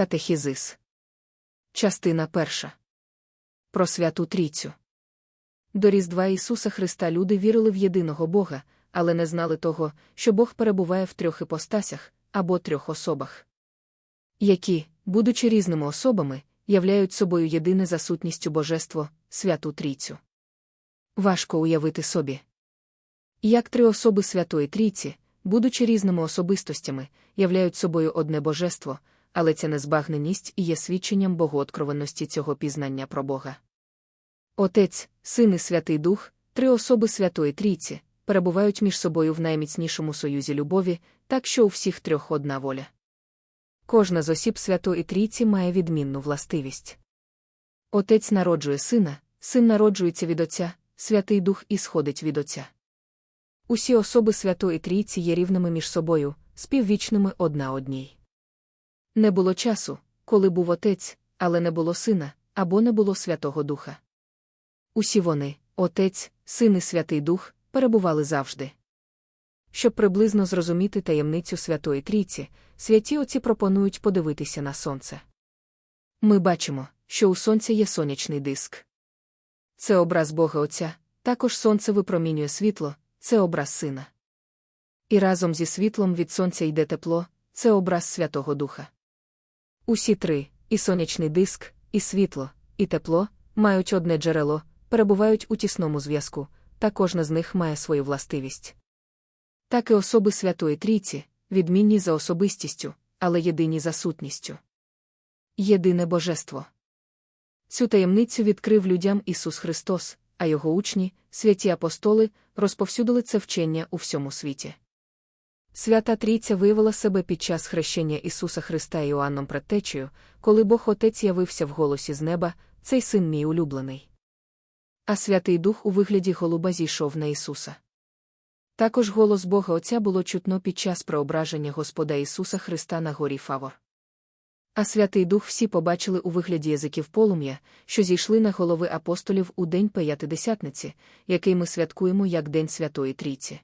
Катехізис. Частина перша. Про святу Трійцю. До Різдва Ісуса Христа люди вірили в єдиного Бога, але не знали того, що Бог перебуває в трьох іпостасях або трьох особах, які, будучи різними особами, являють собою єдине за сутністю Божество, святу Трійцю. Важко уявити собі. Як три особи Святої Трійці, будучи різними особистостями, являють собою одне божество, але ця незбагненість і є свідченням богооткровенності цього пізнання про Бога. Отець, Син і Святий Дух, три особи Святої Трійці, перебувають між собою в найміцнішому союзі любові, так що у всіх трьох одна воля. Кожна з осіб Святої Трійці має відмінну властивість. Отець народжує сина, син народжується від Отця, Святий Дух ісходить від Отця. Усі особи Святої Трійці є рівними між собою, співвічними одна одній. Не було часу, коли був отець, але не було сина, або не було Святого Духа. Усі вони, Отець, Син і Святий Дух, перебували завжди. Щоб приблизно зрозуміти таємницю Святої Трійці, святі отці пропонують подивитися на сонце. Ми бачимо, що у сонця є сонячний диск. Це образ Бога Отця, також сонце випромінює світло, це образ сина. І разом зі світлом від сонця йде тепло, це образ Святого Духа. Усі три і сонячний диск, і світло, і тепло мають одне джерело, перебувають у тісному зв'язку, та кожна з них має свою властивість. Так і особи Святої Трійці, відмінні за особистістю, але єдині за сутністю. Єдине божество. Цю таємницю відкрив людям Ісус Христос, а його учні, святі апостоли, розповсюдили це вчення у всьому світі. Свята Трійця виявила себе під час хрещення Ісуса Христа Іоанном Предтечею, коли Бог Отець явився в голосі з неба, цей син мій улюблений. А Святий Дух у вигляді голуба зійшов на Ісуса. Також голос Бога Отця було чутно під час преображення Господа Ісуса Христа на горі Фавор. А Святий Дух всі побачили у вигляді язиків полум'я, що зійшли на голови апостолів у день П'ятидесятниці, який ми святкуємо як День Святої Трійці.